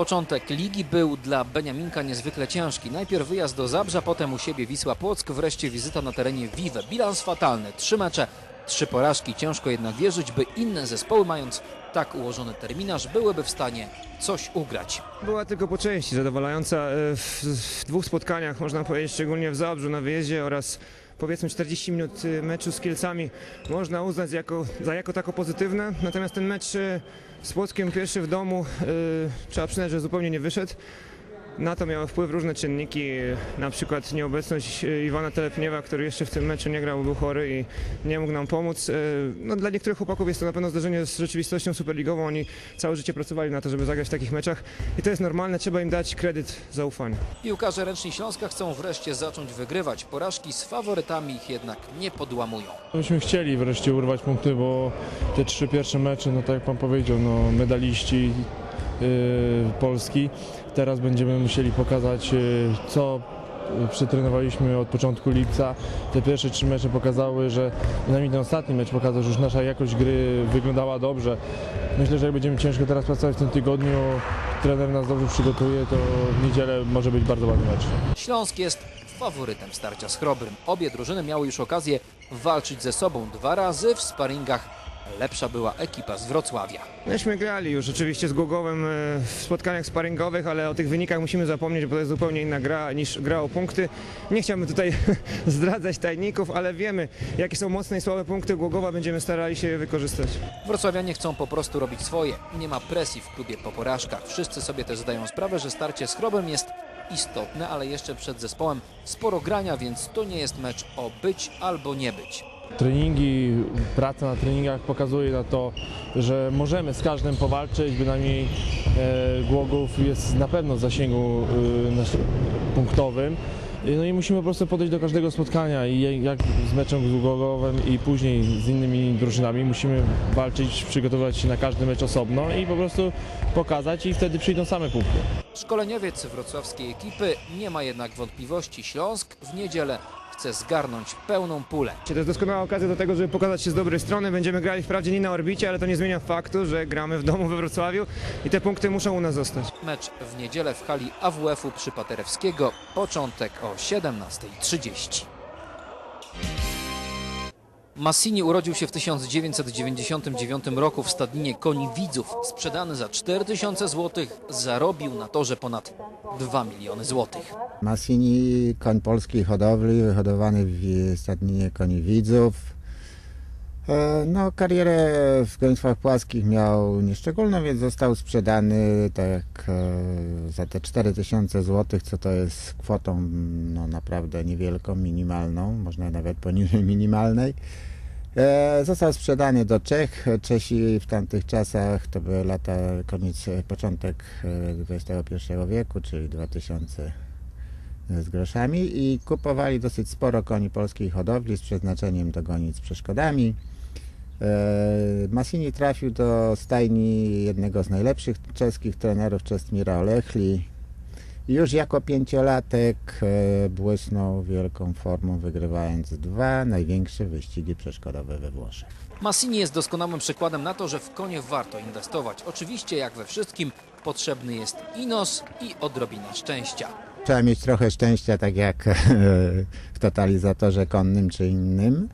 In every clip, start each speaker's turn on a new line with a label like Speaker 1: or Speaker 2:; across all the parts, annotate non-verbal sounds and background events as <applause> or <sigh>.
Speaker 1: Początek ligi był dla Beniaminka niezwykle ciężki. Najpierw wyjazd do Zabrza, potem u siebie Wisła Płock, wreszcie wizyta na terenie Vive. Bilans fatalny, trzy mecze, trzy porażki. Ciężko jednak wierzyć, by inne zespoły, mając tak ułożony terminarz, byłyby w stanie coś ugrać.
Speaker 2: Była tylko po części zadowalająca. e, W, dwóch spotkaniach, można powiedzieć, szczególnie w Zabrzu na wyjeździe oraz powiedzmy 40 minut e, meczu z Kielcami można uznać jako, za jako tako pozytywne. Natomiast ten mecz e, z Płockiem pierwszy w domu e, trzeba przyznać, że zupełnie nie wyszedł. Na to miały wpływ różne czynniki, na przykład nieobecność e, Iwana Telepniewa, który jeszcze w tym meczu nie grał, był chory i nie mógł nam pomóc. E, No, dla niektórych chłopaków jest to na pewno zdarzenie z rzeczywistością superligową. Oni całe życie pracowali na to, żeby zagrać w takich meczach i to jest normalne, trzeba im dać kredyt zaufania.
Speaker 1: Piłkarze ręczni Śląska chcą wreszcie zacząć wygrywać. Porażki z faworytami ich jednak nie podłamują.
Speaker 3: Myśmy chcieli wreszcie urwać punkty, bo te trzy pierwsze mecze, no tak jak pan powiedział, no medaliści Polski. Teraz będziemy musieli pokazać, yy, co yy, przetrenowaliśmy od początku lipca. Te pierwsze trzy mecze pokazały, że przynajmniej ten ostatni mecz pokazał, że już nasza jakość gry wyglądała dobrze. Myślę, że jak będziemy ciężko teraz pracować w tym tygodniu, trener nas dobrze przygotuje, to w niedzielę może być bardzo ładny mecz.
Speaker 1: Śląsk jest faworytem starcia z Chrobrym. Obie drużyny miały już okazję walczyć ze sobą dwa razy w sparingach. Lepsza była ekipa z Wrocławia.
Speaker 2: Myśmy grali już oczywiście z Głogowem e, w spotkaniach sparingowych, ale o tych wynikach musimy zapomnieć, bo to jest zupełnie inna gra niż gra o punkty. Nie chciałbym tutaj <laughs> zdradzać tajników, ale wiemy, jakie są mocne i słabe punkty Głogowa, będziemy starali się je wykorzystać.
Speaker 1: Wrocławianie chcą po prostu robić swoje. Nie ma presji w klubie po porażkach. Wszyscy sobie też zdają sprawę, że starcie z Chrobrym jest istotne, ale jeszcze przed zespołem sporo grania, więc to nie jest mecz o być albo nie być.
Speaker 3: Treningi, praca na treningach pokazuje na to, że możemy z każdym powalczyć, bynajmniej e, Głogów jest na pewno w zasięgu e, punktowym. E, No i musimy po prostu podejść do każdego spotkania i jak z meczem Głogowem i później z innymi drużynami musimy walczyć, przygotowywać się na każdy mecz osobno i po prostu pokazać i wtedy przyjdą same punkty.
Speaker 1: Szkoleniowiec wrocławskiej ekipy nie ma jednak wątpliwości. Śląsk w niedzielę chce zgarnąć pełną pulę.
Speaker 2: To jest doskonała okazja do tego, żeby pokazać się z dobrej strony. Będziemy grali wprawdzie nie na orbicie, ale to nie zmienia faktu, że gramy w domu we Wrocławiu i te punkty muszą u nas zostać.
Speaker 1: Mecz w niedzielę w hali AWF-u przy Paderewskiego. Początek o 17.30. Massini urodził się w 1999 roku w stadninie koni widzów. Sprzedany za 4000 zł, zarobił na torze ponad 2 miliony złotych.
Speaker 4: Massini, koń polskiej hodowli, wyhodowany w stadninie koni widzów. E, No, karierę w gonitwach płaskich miał nieszczególną, więc został sprzedany tak e, za te 4000 zł, co to jest kwotą no, naprawdę niewielką, minimalną, można nawet poniżej minimalnej. E, Został sprzedany do Czech. Czesi w tamtych czasach, to były lata, koniec, początek e, XXI wieku, czyli 2000 z groszami i kupowali dosyć sporo koni polskiej hodowli z przeznaczeniem do gonic z przeszkodami. E, Massini trafił do stajni jednego z najlepszych czeskich trenerów Czestmira Olechli. Już jako pięciolatek e, błysnął wielką formą, wygrywając dwa największe wyścigi przeszkodowe we Włoszech.
Speaker 1: Massini jest doskonałym przykładem na to, że w konie warto inwestować. Oczywiście, jak we wszystkim, potrzebny jest i nos, i odrobina szczęścia.
Speaker 4: Trzeba mieć trochę szczęścia, tak jak w totalizatorze konnym czy innym.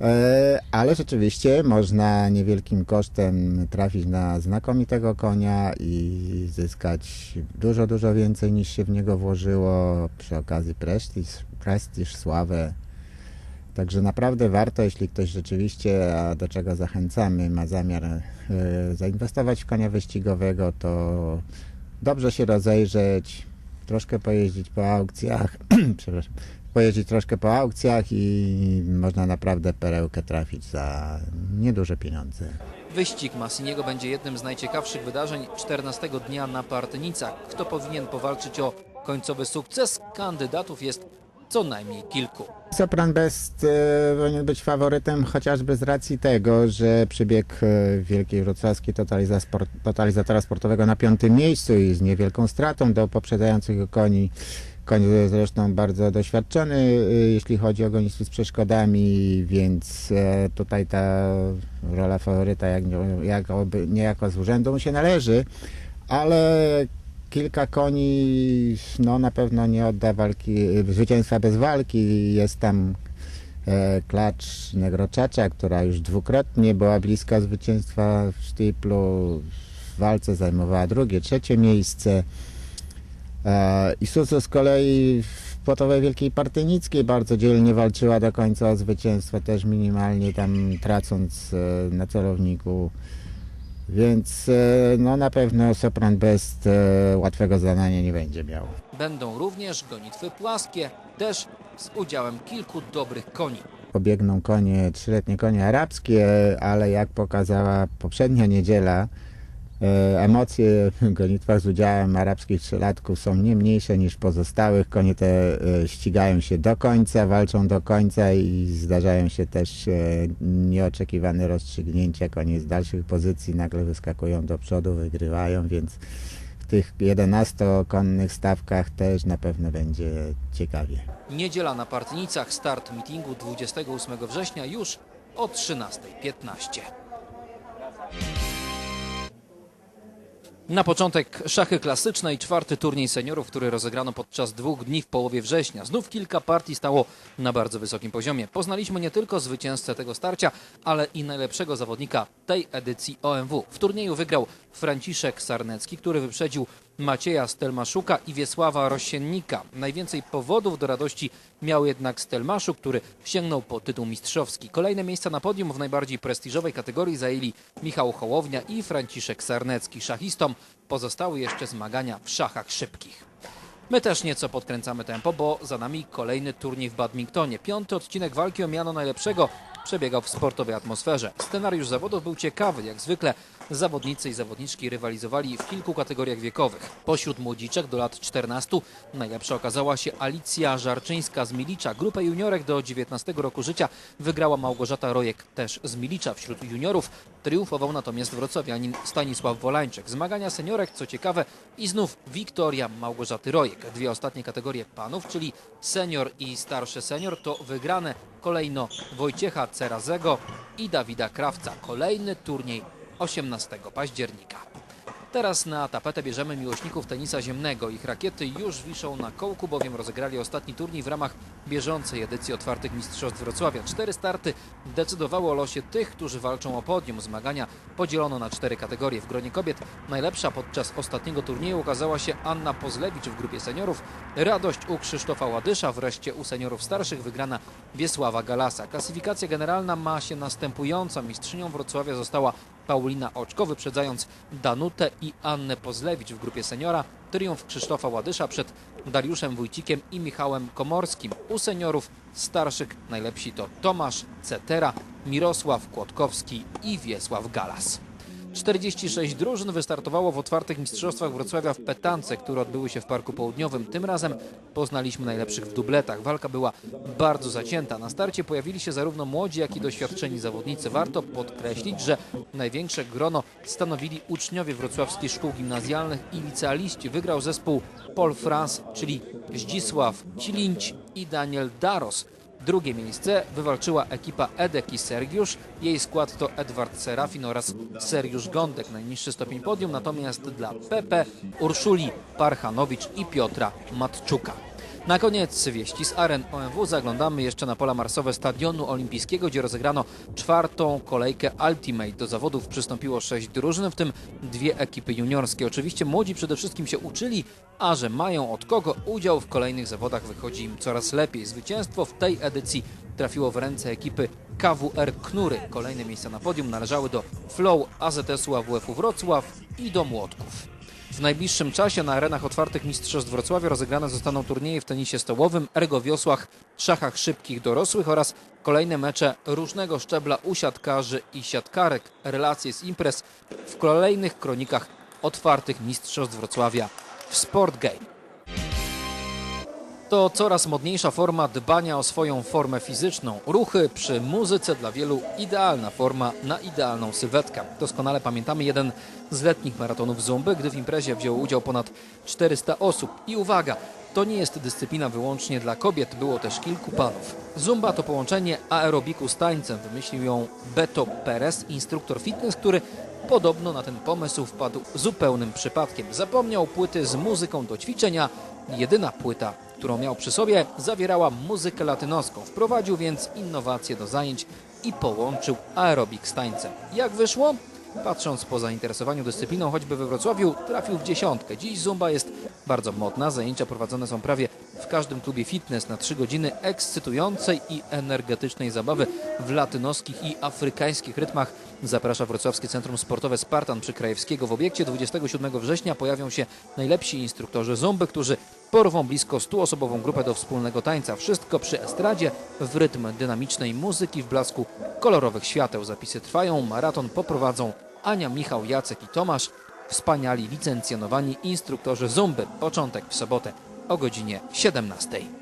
Speaker 4: E, Ale rzeczywiście można niewielkim kosztem trafić na znakomitego konia i zyskać dużo, dużo więcej niż się w niego włożyło. Przy okazji prestiż, prestiż sławę. Także naprawdę warto, jeśli ktoś rzeczywiście, a do czego zachęcamy, ma zamiar e, zainwestować w konia wyścigowego, to dobrze się rozejrzeć, troszkę pojeździć po aukcjach, <clears throat> przepraszam, pojeździć troszkę po aukcjach i można naprawdę perełkę trafić za nieduże pieniądze.
Speaker 1: Wyścig Massiniego będzie jednym z najciekawszych wydarzeń 14 dnia na Partynicach. Kto powinien powalczyć o końcowy sukces? Kandydatów jest co najmniej kilku.
Speaker 4: Sopran Best e, powinien być faworytem chociażby z racji tego, że przybiegł e, Wielkiej Wrocławskiej totaliza sport, totalizatora sportowego na piątym miejscu i z niewielką stratą do poprzedzających go koni. Koń zresztą bardzo doświadczony, e, jeśli chodzi o gonitwę z przeszkodami, więc e, tutaj ta rola faworyta jak, jakoby, niejako z urzędu się należy, ale kilka koni no, na pewno nie odda walki, zwycięstwa bez walki. Jest tam e, klacz Negroczacza, która już dwukrotnie była bliska zwycięstwa w sztyplu. W walce zajmowała drugie, trzecie miejsce. E, Isuzu z kolei w Płotowej Wielkiej Partynickiej bardzo dzielnie walczyła do końca o zwycięstwo, też minimalnie tam tracąc e, na celowniku. Więc e, no, na pewno Sopran Best łatwego zadania nie będzie miał.
Speaker 1: Będą również gonitwy płaskie, też z udziałem kilku dobrych koni.
Speaker 4: Pobiegną konie, trzyletnie konie arabskie, ale jak pokazała poprzednia niedziela, emocje <laughs> w gonitwach z udziałem arabskich trzylatków są nie mniejsze niż pozostałych. Konie te e, ścigają się do końca, walczą do końca i zdarzają się też e, nieoczekiwane rozstrzygnięcia. Konie z dalszych pozycji nagle wyskakują do przodu, wygrywają, więc w tych 11-konnych stawkach też na pewno będzie ciekawie.
Speaker 1: Niedziela na Partynicach, start meetingu 28 września już o 13.15. Na początek szachy klasyczne i czwarty turniej seniorów, który rozegrano podczas dwóch dni w połowie września. Znów kilka partii stało na bardzo wysokim poziomie. Poznaliśmy nie tylko zwycięzcę tego starcia, ale i najlepszego zawodnika tej edycji OMW. W turnieju wygrał Franciszek Sarnecki, który wyprzedził Macieja Stelmaszuka i Wiesława Rosiennika. Najwięcej powodów do radości miał jednak Stelmaszuk, który sięgnął po tytuł mistrzowski. Kolejne miejsca na podium w najbardziej prestiżowej kategorii zajęli Michał Hołownia i Franciszek Sarnecki. Szachistom pozostały jeszcze zmagania w szachach szybkich. My też nieco podkręcamy tempo, bo za nami kolejny turniej w badmintonie. Piąty odcinek walki o miano najlepszego przebiegał w sportowej atmosferze. Scenariusz zawodów był ciekawy, jak zwykle zawodnicy i zawodniczki rywalizowali w kilku kategoriach wiekowych. Pośród młodziczek do lat 14 najlepsza okazała się Alicja Żarczyńska z Milicza. Grupę juniorek do 19 roku życia wygrała Małgorzata Rojek też z Milicza. Wśród juniorów triumfował natomiast wrocławianin Stanisław Wolańczyk. Zmagania seniorek, co ciekawe, i znów Wiktoria Małgorzaty Rojek. Dwie ostatnie kategorie panów, czyli senior i starszy senior, to wygrane kolejno Wojciecha Cerazego i Dawida Krawca. Kolejny turniej 18 października. Teraz na tapetę bierzemy miłośników tenisa ziemnego. Ich rakiety już wiszą na kołku, bowiem rozegrali ostatni turniej w ramach bieżącej edycji otwartych Mistrzostw Wrocławia. Cztery starty decydowały o losie tych, którzy walczą o podium. Zmagania podzielono na cztery kategorie. W gronie kobiet najlepsza podczas ostatniego turnieju okazała się Anna Pozlewicz w grupie seniorów. Radość u Krzysztofa Ładysza, wreszcie u seniorów starszych wygrana Wiesława Galasa. Klasyfikacja generalna ma się następująco. Mistrzynią Wrocławia została Paulina Oczko, wyprzedzając Danutę i Annę Pozlewicz w grupie seniora. Triumf Krzysztofa Ładysza przed Dariuszem Wójcikiem i Michałem Komorskim. U seniorów starszych najlepsi to Tomasz Cetera, Mirosław Kłodkowski i Wiesław Galas. 46 drużyn wystartowało w otwartych mistrzostwach Wrocławia w Petance, które odbyły się w Parku Południowym. Tym razem poznaliśmy najlepszych w dubletach. Walka była bardzo zacięta. Na starcie pojawili się zarówno młodzi, jak i doświadczeni zawodnicy. Warto podkreślić, że największe grono stanowili uczniowie wrocławskich szkół gimnazjalnych i licealiści. Wygrał zespół Paul France, czyli Zdzisław Cilińć i Daniel Daros. Drugie miejsce wywalczyła ekipa Edek i Sergiusz. Jej skład to Edward Serafin oraz Seriusz Gądek, najniższy stopień podium, natomiast dla Pepe, Urszuli Parchanowicz i Piotra Matczuka. Na koniec wieści z aren OMW zaglądamy jeszcze na pola marsowe Stadionu Olimpijskiego, gdzie rozegrano czwartą kolejkę Ultimate. Do zawodów przystąpiło sześć drużyn, w tym dwie ekipy juniorskie. Oczywiście młodzi przede wszystkim się uczyli, a że mają od kogo udział w kolejnych zawodach wychodzi im coraz lepiej. Zwycięstwo w tej edycji trafiło w ręce ekipy KWR Knury. Kolejne miejsca na podium należały do Flow AZS-u AWF-u Wrocław i do Młotków. W najbliższym czasie na arenach otwartych Mistrzostw Wrocławia rozegrane zostaną turnieje w tenisie stołowym, ergowiosłach, szachach szybkich dorosłych oraz kolejne mecze różnego szczebla u siatkarzy i siatkarek. Relacje z imprez w kolejnych kronikach otwartych Mistrzostw Wrocławia w Sport Game. To coraz modniejsza forma dbania o swoją formę fizyczną. Ruchy przy muzyce dla wielu idealna forma na idealną sylwetkę. Doskonale pamiętamy jeden z letnich maratonów Zumby, gdy w imprezie wzięło udział ponad 400 osób. I uwaga, To nie jest dyscyplina wyłącznie dla kobiet, było też kilku panów. Zumba to połączenie aerobiku z tańcem. Wymyślił ją Beto Perez, instruktor fitness, który podobno na ten pomysł wpadł zupełnym przypadkiem. Zapomniał płyty z muzyką do ćwiczenia. Jedyna płyta, którą miał przy sobie, zawierała muzykę latynoską. Wprowadził więc innowacje do zajęć i połączył aerobik z tańcem. Jak wyszło? Patrząc po zainteresowaniu dyscypliną, choćby we Wrocławiu, trafił w dziesiątkę. Dziś zumba jest bardzo modna. Zajęcia prowadzone są prawie w każdym klubie fitness na 3 godziny ekscytującej i energetycznej zabawy w latynoskich i afrykańskich rytmach. Zaprasza Wrocławskie Centrum Sportowe Spartan przy Krajewskiego. W obiekcie 27 września pojawią się najlepsi instruktorzy zumby, którzy porwą blisko 100-osobową grupę do wspólnego tańca. Wszystko przy estradzie w rytm dynamicznej muzyki w blasku kolorowych świateł. Zapisy trwają, maraton poprowadzą Ania, Michał, Jacek i Tomasz. Wspaniali licencjonowani instruktorzy zumby. Początek w sobotę o godzinie 17.